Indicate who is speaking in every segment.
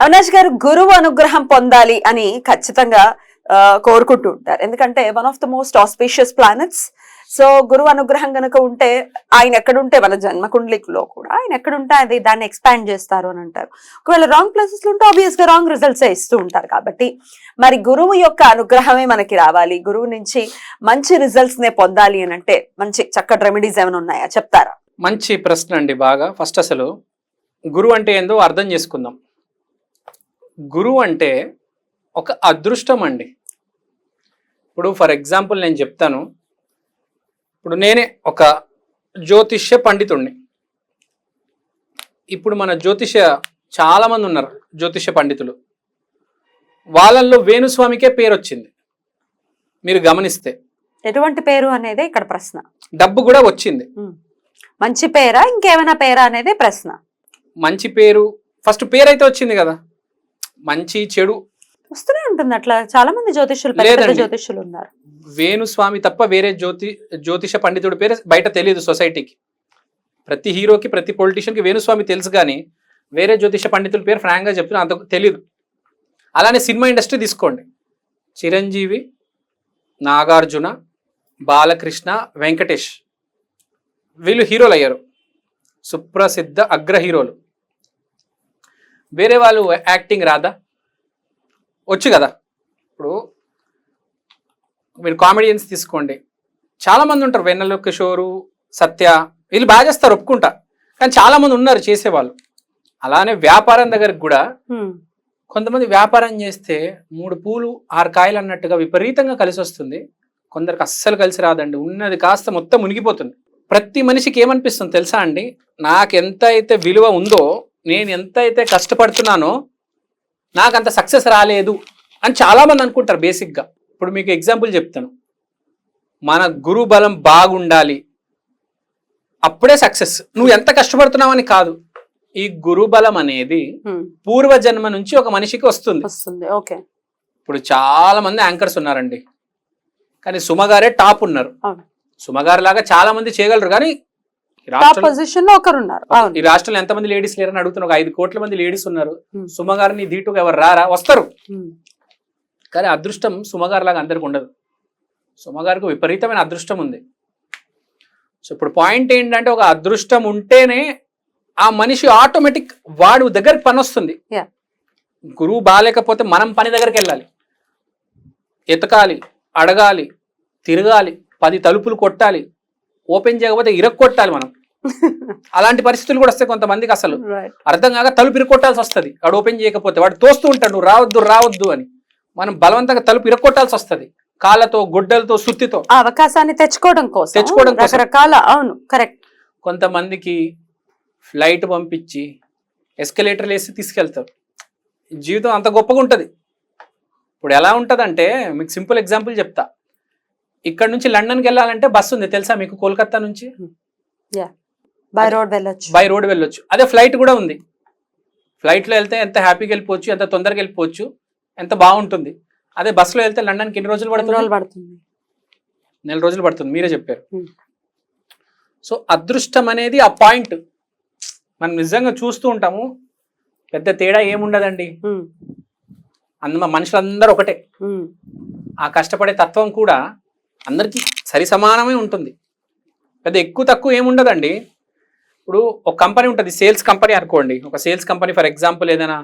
Speaker 1: అవినాష్ గారు గురువు అనుగ్రహం పొందాలి అని ఖచ్చితంగా కోరుకుంటూ ఉంటారు. ఎందుకంటే one of the most auspicious planets so గురువు అనుగ్రహం కనుక ఉంటే ఆయన ఎక్కడుంటే మన జన్మకుండలిలో కూడా ఆయన ఎక్కడుంటే అది దాన్ని ఎక్స్పాండ్ చేస్తారు అని అంటారు. ఒకవేళ రాంగ్ ప్లేసెస్లో ఉంటే ఆబ్వియస్గా రాంగ్ రిజల్ట్స్ ఇస్తూ ఉంటారు కాబట్టి మరి గురువు యొక్క అనుగ్రహమే మనకి రావాలి. గురువు నుంచి మంచి రిజల్ట్స్ నే పొందాలి అని అంటే మంచి చక్కటి రెమెడీస్ ఏమైనా ఉన్నాయా? చెప్తారా?
Speaker 2: మంచి ప్రశ్న అండి బాగా. ఫస్ట్ అసలు గురువు అంటే ఏందో అర్థం చేసుకుందాం. గురువు అంటే ఒక అదృష్టం అండి ఇప్పుడు ఫర్ ఎగ్జాంపుల్ నేను చెప్తాను. ఇప్పుడు నేనే ఒక జ్యోతిష్య పండితుణ్ణి. ఇప్పుడు మన జ్యోతిష చాలా మంది ఉన్నారు జ్యోతిష పండితులు. వాళ్ళల్లో వేణుస్వామికే పేరు వచ్చింది మీరు గమనిస్తే.
Speaker 1: ఎటువంటి పేరు అనేది ఇక్కడ ప్రశ్న.
Speaker 2: డబ్బు కూడా వచ్చింది.
Speaker 1: మంచి పేరా ఇంకేమైనా పేరా అనేది ప్రశ్న.
Speaker 2: మంచి పేరు ఫస్ట్ పేరు అయితే వచ్చింది కదా. మంచి చెడు
Speaker 1: వస్తూనే ఉంటుంది అట్లా. చాలా మంది జ్యోతిష్యులు పెద్ద. జ్యోతిష్యులు ఉన్నారు.
Speaker 2: వేణుస్వామి తప్ప వేరే జ్యోతి జ్యోతిష పండితుడి పేరు బయట తెలియదు సొసైటీకి. ప్రతి హీరోకి ప్రతి పొలిటీషియన్కి వేణుస్వామి తెలుసు కానీ వేరే జ్యోతిష పండితుల పేరు ఫ్రాంక్గా చెప్తున్నా అంత తెలియదు అలానే సినిమా ఇండస్ట్రీ తీసుకోండి. చిరంజీవి నాగార్జున బాలకృష్ణ వెంకటేష్. వీళ్ళు హీరోలు అయ్యారు సుప్రసిద్ధ అగ్ర హీరోలు. వేరే వాళ్ళు యాక్టింగ్ రాదా? వచ్చు కదా? ఇప్పుడు మీరు కామెడియన్స్ తీసుకోండి. చాలా మంది ఉంటారు వెన్నెల కిషోరు సత్య వీళ్ళు బాగా చేస్తారు ఒప్పుకుంటా. కానీ చాలా మంది ఉన్నారు చేసేవాళ్ళు. అలానే వ్యాపారం దగ్గరికి కూడా. కొంతమంది వ్యాపారం చేస్తే మూడు పూలు ఆరు కాయలు అన్నట్టుగా విపరీతంగా కలిసి వస్తుంది. కొందరికి అస్సలు కలిసి రాదండి. ఉన్నది కాస్త మొత్తం మునిగిపోతుంది. ప్రతి మనిషికి ఏమనిపిస్తుంది తెలుసా అండి? నాకు ఎంత అయితే విలువ ఉందో నేను ఎంత అయితే కష్టపడుతున్నానో నాకు అంత సక్సెస్ రాలేదు అని చాలా మంది అనుకుంటారు బేసిక్గా ఇప్పుడు మీకు ఎగ్జాంపుల్ చెప్తాను. మన గురు బలం బాగుండాలి. అప్పుడే సక్సెస్ నువ్వు ఎంత కష్టపడుతున్నావని కాదు. ఈ గురు బలం అనేది
Speaker 1: హ్మ్.
Speaker 2: పూర్వ జన్మ నుంచి ఒక మనిషికి వస్తుంది.
Speaker 1: వస్తుంది. ఓకే.
Speaker 2: ఇప్పుడు చాలా మంది యాంకర్స్ ఉన్నారండి. కానీ సుమగారే టాప్ ఉన్నారు. సుమగారు లాగా చాలా మంది చేయగలరు. కానీ
Speaker 1: టాప్
Speaker 2: రాష్ట్రంలో
Speaker 1: పొజిషన్లో ఒకరు ఉన్నారు
Speaker 2: ఈ రాష్ట్రంలో ఎంతమంది లేడీస్ లేరని అడుగుతున్నారు ఒక ఐదు కోట్ల మంది లేడీస్ ఉన్నారు.
Speaker 1: Hmm.
Speaker 2: సుమగారిని దీటుగా ఎవరు రారా? వస్తారు.
Speaker 1: హ్మ్.
Speaker 2: కానీ అదృష్టం సుమగారు లాగా అందరికి ఉండదు. సుమగారికి విపరీతమైన అదృష్టం ఉంది. సో ఇప్పుడు పాయింట్ ఏంటంటే ఒక అదృష్టం ఉంటేనే ఆ మనిషి ఆటోమేటిక్ వాడు దగ్గరికి పని వస్తుంది. గురువు బాగాలేకపోతే మనం పని దగ్గరికి వెళ్ళాలి. ఎతకాలి అడగాలి తిరగాలి పది తలుపులు కొట్టాలి ఓపెన్ చేయకపోతే ఇరక్కొట్టాలి మనం. అలాంటి పరిస్థితులు కూడా వస్తాయి కొంతమందికి అసలు. అర్థం కాక తలుపు ఇరక్కొట్టాల్సి వస్తుంది. వాడు ఓపెన్ చేయకపోతే వాడు తోస్తూ ఉంటాడు నువ్వు రావద్దు రావద్దు అని. మనం బలవంతంగా తలుపు ఇరక్కొట్టాల్సి వస్తుంది. కాళ్ళతో గుడ్డలతో సుత్తితో.
Speaker 1: ఆ అవకాశాన్ని తెచ్చుకోవడం కోసం.
Speaker 2: తెచ్చుకోవడం.
Speaker 1: రకరకాల అవును కరెక్ట్
Speaker 2: కొంతమందికి ఫ్లైట్ పంపించి ఎస్కలేటర్లు వేసి తీసుకెళ్తారు. జీవితం అంత గొప్పగా ఉంటుంది. ఇప్పుడు ఎలా ఉంటుందంటే మీకు సింపుల్ ఎగ్జాంపుల్ చెప్తా. ఇక్కడ నుంచి లండన్కి వెళ్ళాలంటే బస్సు ఉంది. తెలుసా మీకు కోల్కతా నుంచి?
Speaker 1: బై రోడ్ వెళ్ళొచ్చు.
Speaker 2: బై రోడ్ వెళ్ళొచ్చు. అదే ఫ్లైట్ కూడా ఉంది. ఫ్లైట్లో వెళ్తే ఎంత హ్యాపీగా వెళ్ళిపోవచ్చు ఎంత తొందరగా వెళ్ళిపోవచ్చు ఎంత బాగుంటుంది. అదే బస్సులో వెళ్తే లండన్కి ఎన్ని రోజులు
Speaker 1: ఎన్ని రోజులు
Speaker 2: పడుతుంది?
Speaker 1: పడుతుంది
Speaker 2: నెల రోజులు పడుతుంది. మీరే చెప్పారు. సో అదృష్టం అనేది ఆ పాయింట్ మనం నిజంగా చూస్తూ ఉంటాము. పెద్ద తేడా ఏముండదండి. అంద మనుషులందరూ ఒకటే. ఆ కష్టపడే తత్వం కూడా అందరికీ సరి సమానమే ఉంటుంది. పెద్ద ఎక్కువ తక్కువ ఏముండదండి ఇప్పుడు ఒక కంపెనీ ఉంటుంది సేల్స్ కంపెనీ అనుకోండి. ఒక సేల్స్ కంపెనీ ఫర్ ఎగ్జాంపుల్ ఏదైనా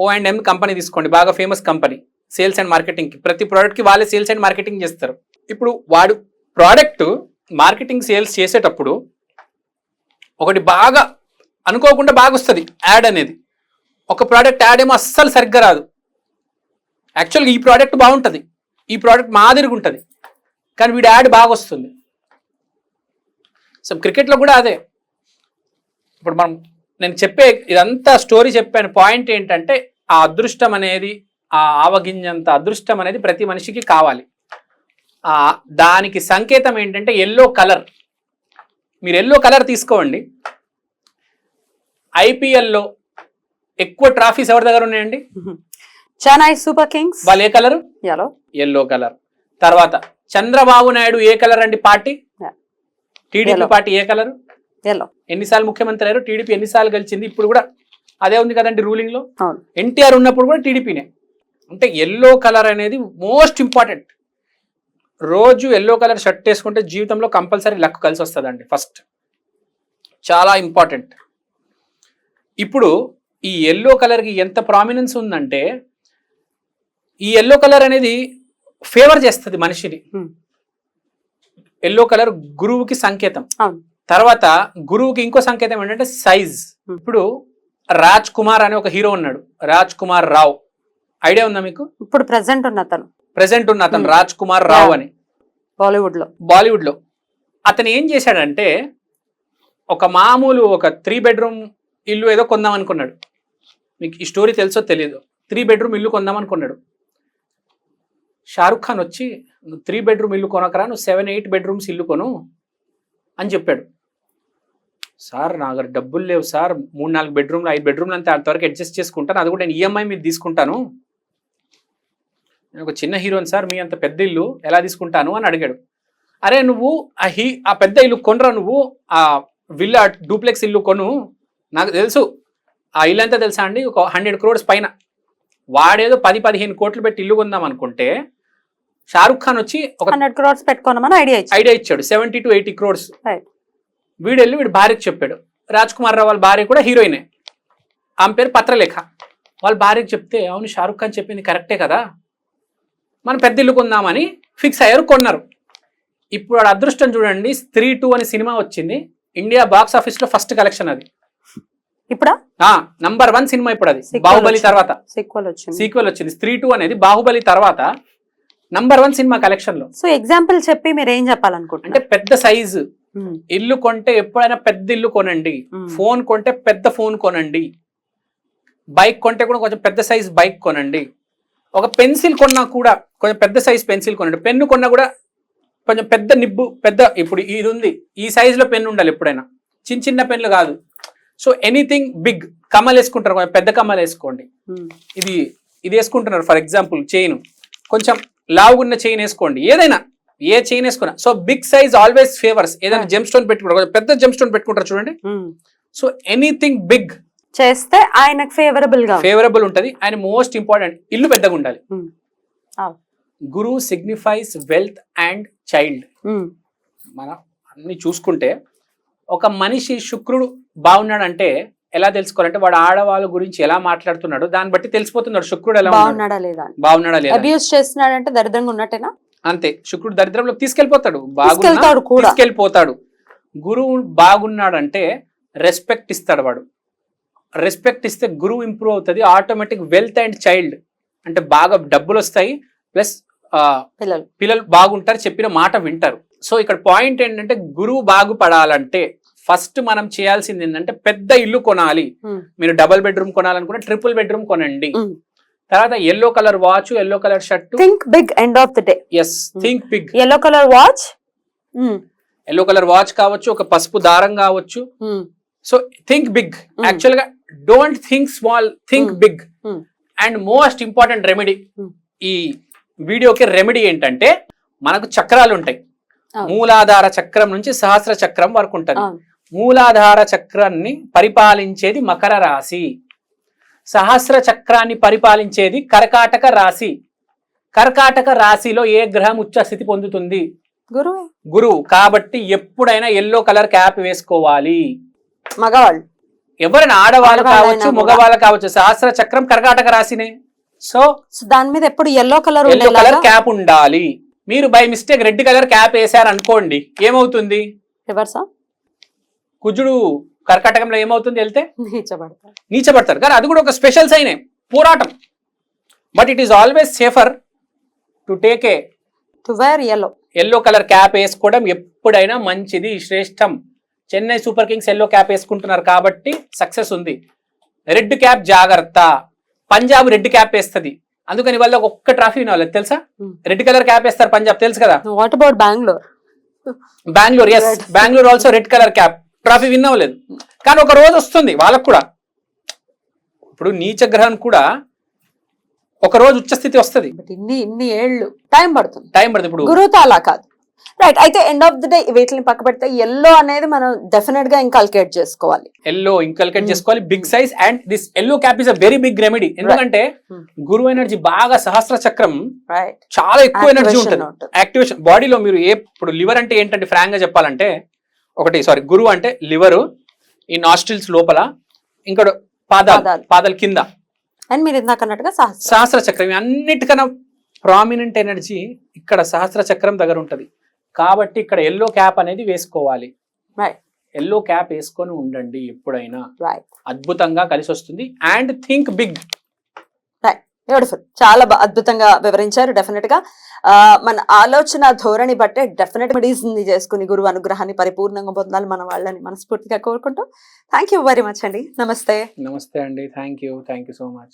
Speaker 2: ఓ అండ్ ఎం కంపెనీ తీసుకోండి బాగా ఫేమస్ కంపెనీ సేల్స్ అండ్ మార్కెటింగ్కి. ప్రతి ప్రోడక్ట్కి వాళ్ళే సేల్స్ అండ్ మార్కెటింగ్ చేస్తారు. ఇప్పుడు వాడు ప్రోడక్ట్ మార్కెటింగ్ సేల్స్ చేసేటప్పుడు ఒకటి బాగా అనుకోకుండా బాగా వస్తుంది యాడ్ అనేది. ఒక ప్రోడక్ట్ యాడ్ ఏమో అస్సలు సరిగ్గా రాదు. యాక్చువల్గా ఈ ప్రోడక్ట్ బాగుంటుంది ఈ ప్రోడక్ట్ మాదిరిగా ఉంటుంది కానీ వీడి యాడ్ బాగా వస్తుంది. సో క్రికెట్లో కూడా అదే. ఇప్పుడు మనం నేను చెప్పే ఇదంతా స్టోరీ చెప్పాను పాయింట్ ఏంటంటే ఆ అదృష్టం అనేది ఆ ఆవగింజంత అదృష్టం అనేది ప్రతి మనిషికి కావాలి. ఆ దానికి సంకేతం ఏంటంటే ఎల్లో కలర్ మీరు ఎల్లో కలర్ తీసుకోండి. ఐపీఎల్లో ఎక్కువ ట్రాఫీస్ ఎవరి దగ్గర ఉన్నాయండి?
Speaker 1: Chennai super kings.
Speaker 2: వాళ్ళు ఏ కలరు
Speaker 1: ఎలో
Speaker 2: ఎల్లో కలర్ తర్వాత చంద్రబాబు నాయుడు ఏ కలర్ అండి పార్టీ. టీడీపీ. పార్టీ ఏ కలర్
Speaker 1: ఎల్లో
Speaker 2: ఎన్నిసార్లు ముఖ్యమంత్రి అయ్యారు? టీడీపీ ఎన్నిసార్లు గెలిచింది? ఇప్పుడు కూడా అదే ఉంది కదండి రూలింగ్లో.
Speaker 1: అవును.
Speaker 2: ఎన్టీఆర్ ఉన్నప్పుడు కూడా టీడీపీనే. అంటే ఎల్లో కలర్ అనేది మోస్ట్ ఇంపార్టెంట్ రోజు ఎల్లో కలర్ షర్ట్ వేసుకుంటే జీవితంలో కంపల్సరీ లక్ కలిసి వస్తుందండి ఫస్ట్ చాలా ఇంపార్టెంట్ ఇప్పుడు ఈ ఎల్లో కలర్కి ఎంత ప్రామినెన్స్ ఉందంటే ఈ ఎల్లో కలర్ అనేది ఫేవర్ చేస్తుంది మనిషిని. ఎల్లో కలర్ గురువుకి సంకేతం. తర్వాత గురువుకి ఇంకో సంకేతం ఏంటంటే సైజ్
Speaker 1: Hmm.
Speaker 2: ఇప్పుడు రాజ్ కుమార్ అనే ఒక హీరో ఉన్నాడు. రాజ్ కుమార్ రావ్. ఐడియా ఉందా మీకు?
Speaker 1: ఇప్పుడు ప్రెసెంట్ ఉన్న అతను
Speaker 2: ప్రెసెంట్ ఉన్న అతను
Speaker 1: Hmm.
Speaker 2: రాజ్ కుమార్ రావ్. అని. బాలీవుడ్లో బాలీవుడ్లో అతను ఏం చేశాడంటే ఒక మామూలు ఒక త్రీ బెడ్రూమ్ ఇల్లు ఏదో కొందాం అనుకున్నాడు. మీకు ఈ స్టోరీ తెలుసో తెలియదు. త్రీ బెడ్రూమ్ ఇల్లు కొందాం అనుకున్నాడు. షారుఖ్ ఖాన్ వచ్చి నువ్వు త్రీ బెడ్రూమ్ ఇల్లు కొనకరా నువ్వు సెవెన్ ఎయిట్ బెడ్రూమ్స్ ఇల్లు కొను అని చెప్పాడు. సార్ నా దగ్గర డబ్బులు లేవు సార్. మూడు నాలుగు బెడ్రూమ్లు ఐదు బెడ్రూమ్లు అంతే అంతవరకు అడ్జస్ట్ చేసుకుంటాను. అది కూడా నేను ఈఎంఐ మీద తీసుకుంటాను. నేను ఒక చిన్న హీరోని సార్ మీ అంత పెద్ద ఇల్లు ఎలా తీసుకుంటాను అని అడిగాడు. అరే నువ్వు ఆ హీ ఆ పెద్ద ఇల్లు కొనరా నువ్వు? ఆ విల్లా డూప్లెక్స్ ఇల్లు కొను. నాకు తెలుసు. ఆ ఇల్లు ఎంత తెలుసా అండి? ఒక హండ్రెడ్ క్రోడ్స్ పైన. వాడేదో పది పదిహేను కోట్లు పెట్టి ఇల్లు కొందాం అనుకుంటే షారుఖ్ ఖాన్ వచ్చి ఒక
Speaker 1: హండ్రెడ్ క్రోర్స్ పెట్టుకోనమని ఐడియా
Speaker 2: ఐడియా ఇచ్చాడు. Seventy to eighty crores. వీడు వెళ్ళి వీడు భార్యకి చెప్పాడు. రాజ్ కుమార్ రావు వాళ్ళ భార్య కూడా హీరోయినే. ఆమె పేరు పత్రలేఖ. వాళ్ళ భార్యకి చెప్తే అవును షారుఖ్ ఖాన్ చెప్పింది కరెక్టే కదా. మనం పెద్ద ఇల్లు కొందామని ఫిక్స్ అయ్యారు కొన్నారు. ఇప్పుడు వాడు అదృష్టం చూడండి స్త్రీ టూ అనే సినిమా వచ్చింది. ఇండియా బాక్స్ ఆఫీస్లో ఫస్ట్ కలెక్షన్ అది.
Speaker 1: ఇప్పుడా?
Speaker 2: నంబర్ వన్ సినిమా ఇప్పుడు అది బాహుబలి. తర్వాత.
Speaker 1: సీక్వల్ వచ్చింది.
Speaker 2: సీక్వెల్ వచ్చింది. స్త్రీ టూ అనేది బాహుబలి తర్వాత నంబర్ వన్ సినిమా కలెక్షన్లో
Speaker 1: సో ఎగ్జాంపుల్ చెప్పి మీరు ఏం
Speaker 2: అంటే
Speaker 1: చెప్పాలనుకుంటున్నారు
Speaker 2: పెద్ద సైజు. ఇల్లు కొంటే ఎప్పుడైనా పెద్ద ఇల్లు కొనండి. ఫోన్ కొంటే పెద్ద ఫోన్ కొనండి. బైక్ కొంటే కూడా కొంచెం పెద్ద సైజ్ బైక్ కొనండి. ఒక పెన్సిల్ కొన్నా కూడా కొంచెం పెద్ద సైజ్ పెన్సిల్ కొనండి. పెన్ను కొన్నా కూడా కొంచెం పెద్ద నిబ్బు పెద్ద ఇప్పుడు ఇది ఉంది ఈ సైజులో పెన్ను ఉండాలి ఎప్పుడైనా. చిన్న చిన్న పెన్నులు కాదు. సో ఎనీథింగ్ బిగ్ కమ్మలు వేసుకుంటారు కొంచెం పెద్ద కమ్మలు వేసుకోండి. ఇది ఇది వేసుకుంటున్నారు ఫర్ ఎగ్జాంపుల్ చైన్ కొంచెం లావుగున్న చైన్ వేసుకోండి. ఏదైనా ఏ చైన్ వేసుకున్నా. So big size always favours ఏదైనా. జెమ్ స్టోన్ పెట్టుకుంటారు పెద్ద జెమ్ స్టోన్ పెట్టుకుంటారు చూడండి. సో ఎనీథింగ్ బిగ్
Speaker 1: చేస్తే ఆయనకు ఫేవరబుల్గా.
Speaker 2: ఫేవరబుల్ ఉంటది. ఆయన మోస్ట్ ఇంపార్టెంట్ ఇల్లు పెద్దగా ఉండాలి. Guru signifies wealth and child మనం అన్ని చూసుకుంటే ఒక మనిషి శుక్రుడు బాగున్నాడంటే ఎలా తెలుసుకోవాలంటే వాడు ఆడవాళ్ళ గురించి ఎలా మాట్లాడుతున్నాడు దాన్ని బట్టి తెలిసిపోతున్నాడు శుక్రుడు ఎలా
Speaker 1: బాగున్నాడా లేదా
Speaker 2: బాగున్నాడా లేదా
Speaker 1: అబ్యూస్ చేస్తున్నాడంటే దరిద్రంగా ఉన్నట్టేనా?
Speaker 2: అంతే. శుక్రుడు దరిద్రంలోకి తీసుకెళ్ళిపోతాడు. బాగున్నా
Speaker 1: తీసుకెళ్తాడు కూడా.
Speaker 2: తీసుకెళ్ళిపోతాడు. గురువు బాగున్నాడంటే రెస్పెక్ట్ ఇస్తాడు వాడు. రెస్పెక్ట్ ఇస్తే గురువు ఇంప్రూవ్ అవుతుంది. ఆటోమేటిక్ వెల్త్ అండ్ చైల్డ్ అంటే బాగా డబ్బులు వస్తాయి. ప్లస్
Speaker 1: పిల్లలు.
Speaker 2: పిల్లలు బాగుంటారు చెప్పిన మాట వింటారు. సో ఇక్కడ పాయింట్ ఏంటంటే గురువు బాగుపడాలంటే ఫస్ట్ మనం చేయాల్సింది ఏంటంటే పెద్ద ఇల్లు కొనాలి. మీరు డబుల్ బెడ్రూమ్ కొనాలనుకుంటే ట్రిపుల్ బెడ్రూమ్ కొనండి. తర్వాత yellow colour watch yellow colour shirt
Speaker 1: think big end of the day
Speaker 2: yes think big
Speaker 1: yellow colour watch
Speaker 2: yellow colour watch కావచ్చు ఒక పసుపు దారం కావచ్చు. So think big. యాక్చువల్గా don't think small think. Big. And most important remedy. ఈ వీడియోకి remedy ఏంటంటే మనకు చక్రాలు ఉంటాయి. మూలాధార చక్రం నుంచి సహస్ర చక్రం వరకు ఉంటుంది. మూలాధార చక్రాన్ని పరిపాలించేది మకర రాశి. సహస్ర చక్రాన్ని పరిపాలించేది కర్కాటక రాశి. కర్కాటక రాశిలో ఏ గ్రహం ఉచ్చ స్థితి పొందుతుంది?
Speaker 1: గురువే
Speaker 2: గురువు కాబట్టి ఎప్పుడైనా ఎల్లో కలర్ క్యాప్ వేసుకోవాలి.
Speaker 1: మగవాళ్ళు.
Speaker 2: ఎవరైనా ఆడవాళ్ళు కావచ్చు. మగవాళ్ళు కావచ్చు సహస్ర చక్రం కర్కాటక రాశినే. సో
Speaker 1: దాని మీద ఎప్పుడు yellow colour
Speaker 2: yellow colour cap ఉండాలి. మీరు by mistake red colour cap వేసారు అనుకోండి ఏమవుతుంది?
Speaker 1: రివర్సా?
Speaker 2: కుజుడు కర్కాటకంలో ఏమవుతుంది వెళ్తే?
Speaker 1: నీచబడతారు.
Speaker 2: నీచబడతారు. కానీ అది కూడా ఒక స్పెషల్ సైనే పోరాటం. But it is always safer to take a
Speaker 1: to wear yellow
Speaker 2: yellow colour cap వేసుకోవడం ఎప్పుడైనా మంచిది శ్రేష్టం. Chennai super kings yellow cap వేసుకుంటున్నారు కాబట్టి సక్సెస్ ఉంది. రెడ్ క్యాప్ జాగ్రత్త. పంజాబ్ రెడ్ క్యాప్ వేస్తుంది. అందుకని వాళ్ళకి ఒక్క ట్రాఫీ వినాలి తెలుసా. రెడ్ కలర్ క్యాప్ వేస్తారు పంజాబ్ తెలుసు కదా?
Speaker 1: What about Bengaluru
Speaker 2: Bengaluru yes. Bengaluru also red colour cap trophy win అవ్వలేదు కానీ ఒక రోజు వస్తుంది వాళ్ళకు కూడా. ఇప్పుడు నీచ గ్రహం కూడా ఒక రోజు ఉచ్చస్థితి వస్తుంది.
Speaker 1: బట్ ఇన్ని ఇన్ని ఏళ్ళు టైం పడుతుంది.
Speaker 2: టైం పడుతుంది ఇప్పుడు.
Speaker 1: గురువుతో అలా కాదు. రైట్ అయితే ఎండ్ ఆఫ్ ది డే వీటిని పక్క పెడితే ఎల్లో అనేది మనం డెఫినెట్గా ఇంకల్కేట్ చేసుకోవాలి.
Speaker 2: Yellow inculcate
Speaker 1: Hmm.
Speaker 2: చేసుకోవాలి. Big size and this yellow cap is a very big remedy ఎందుకంటే
Speaker 1: Hmm.
Speaker 2: గురువు ఎనర్జీ బాగా సహస్ర చక్రం
Speaker 1: రైట్
Speaker 2: చాలా ఎక్కువ ఎనర్జీ ఉంటుంది. యాక్టివేషన్ బాడీలో మీరు ఏ ఇప్పుడు లివర్ అంటే ఏంటంటే ఫ్రాంక్గా చెప్పాలంటే ఒకటి సారీ గురువు అంటే లివర్ ఈ నాస్ట్రిల్స్ లోపల ఇంకోటి పాదాలు
Speaker 1: పాదాలు.
Speaker 2: కింద.
Speaker 1: అండ్ మీరు ఇందాక అన్నట్టుగా సహస్ర
Speaker 2: చక్రం అన్నిటికన్నా ప్రామినెంట్ ఎనర్జీ ఇక్కడ సహస్ర చక్రం దగ్గర ఉంటది. కాబట్టి ఇక్కడ ఎల్లో క్యాప్ అనేది వేసుకోవాలి. ఎల్లో క్యాప్ వేసుకొని ఉండండి ఎప్పుడైనా. అద్భుతంగా కలిసి వస్తుంది అండ్ థింక్ బిగ్
Speaker 1: బ్యూటిఫుల్ చాలా అద్భుతంగా వివరించారు డెఫినెట్గా. మన ఆలోచన ధోరణి బట్టే డెఫినెట్ మెడీస్ని చేసుకుని గురువు అనుగ్రహాన్ని పరిపూర్ణంగా పొందాలి మన వాళ్ళని మనస్ఫూర్తిగా కోరుకుంటూ. థ్యాంక్ యూ వెరీ మచ్ అండి. నమస్తే.
Speaker 2: నమస్తే అండి. Thank you thank you so much